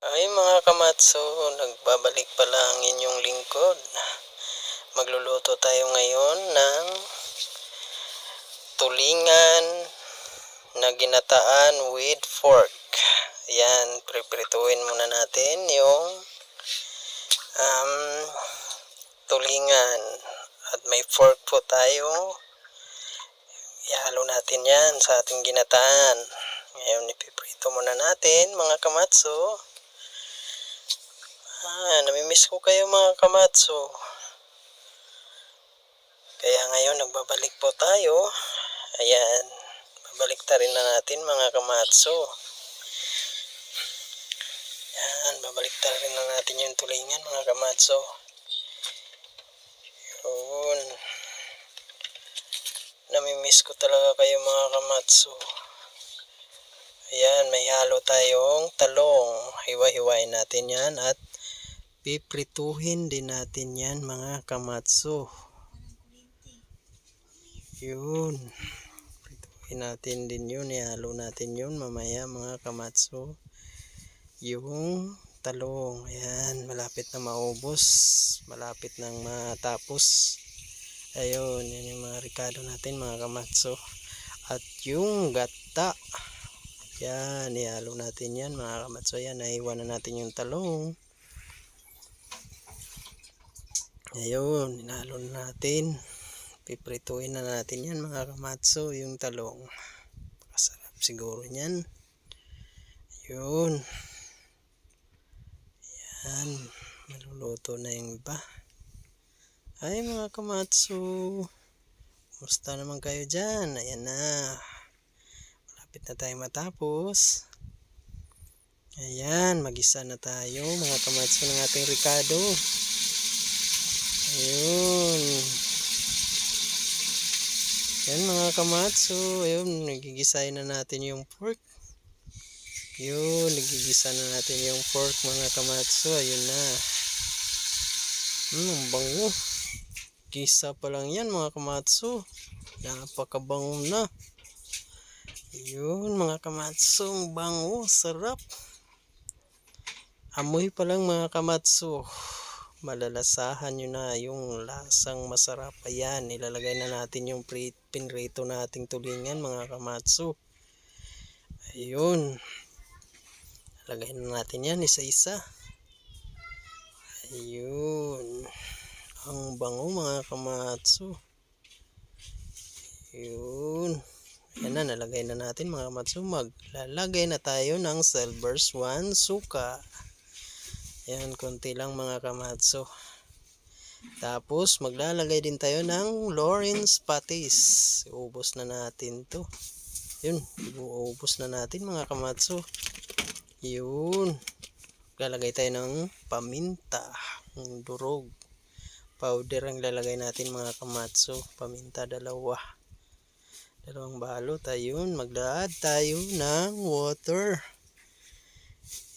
Ay mga kamatso, nagbabalik pa lang inyong lingkod. Magluluto tayo ngayon ng tulingan na ginataan with fork. Ayan, priprituin muna natin yung um, tulingan. At may fork po tayo. Ihalo natin yan sa ating ginataan. Ngayon, ipiprito muna natin mga kamatso. Ah, namimiss ko kayo mga kamatso. Kaya ngayon nagbabalik po tayo. Ayan, babalik ta rin na natin mga kamatso. Ayan, babalik ta rin na natin yung tulingan mga kamatso. Yun. Namimiss ko talaga kayo mga kamatso. Ayan, may halo tayong talong. Hiwa-hiwain natin yan at piprituhin din natin yan mga kamatso. Yun. Prituhin natin din yun. Ihalo natin yun mamaya mga kamatso. Yung talong. Ayan, malapit na maubos. Malapit nang matapos. Ayun, yan yung mga ricado natin mga kamatso. At yung gata. Yan, ihalo natin yan mga kamatso. Yan, naiwan na natin yung talong. Ayun, inalo na natin. Piprituin na natin yan mga kamatso, yung talong. Kasarap siguro niyan. Yun. Yan, maluluto na yung iba. Ay mga kamatso, Kumusta naman kayo dyan? Ayan na. Malapit na tayo matapos. Ayan, magisa na tayo mga kamatso ng ating Ricardo. Ayun. Yan mga kamatso. Ayun, nagigisahin na natin yung pork. Yun, nagigisa na natin yung pork mga kamatso. Ayun na. Hmm, ang bango. Gisa pa lang yan mga kamatso. Napakabango na. Yun mga kamatso. Ang bango. Sarap. Amoy pa lang mga kamatso malalasahan nyo na yung lasang masarap. Ayan, ilalagay na natin yung pinrito nating tulingan mga kamatsu. Ayun. Lagay na natin yan isa-isa. Ayun. Ang bango mga kamatsu. Ayun. Ayan na, nalagay na natin mga kamatsu. Maglalagay na tayo ng silver swan suka. Ayan, konti lang mga kamatso. Tapos, maglalagay din tayo ng Lawrence patis. Ubos na natin to. Yun, ibuubos na natin mga kamatso. Yun. Lalagay tayo ng paminta. Ng durog. Powder ang lalagay natin mga kamatso. Paminta dalawa. Dalawang balot. Ayun, maglaad tayo ng water.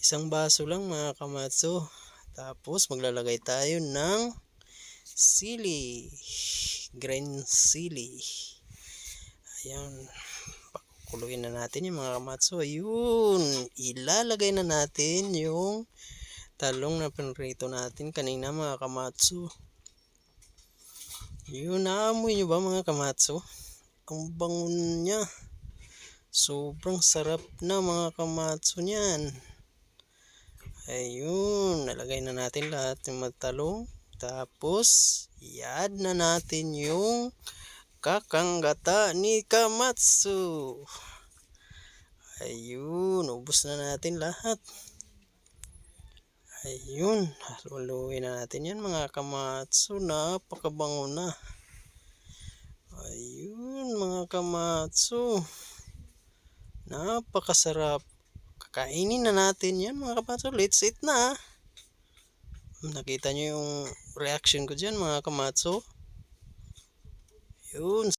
Isang baso lang mga kamatso. Tapos maglalagay tayo ng sili. Green sili. Ayan. Pakukuluin na natin yung mga kamatso. Ayun. Ilalagay na natin yung talong na pinrito natin kanina mga kamatso. Yun. Naamoy nyo ba mga kamatso? Ang bango niya. Sobrang sarap na mga kamatso niyan. Ayun, nalagay na natin lahat ng matalong. Tapos, i-add na natin yung kakanggata ni Kamatsu. Ayun, ubos na natin lahat. Ayun, haluluin na natin yan mga Kamatsu. Napakabango na. Ayun, mga Kamatsu. Napakasarap. Kakainin na natin yan mga kamatso. Let's eat na. Nakita nyo yung reaction ko dyan mga kamatso. Yun.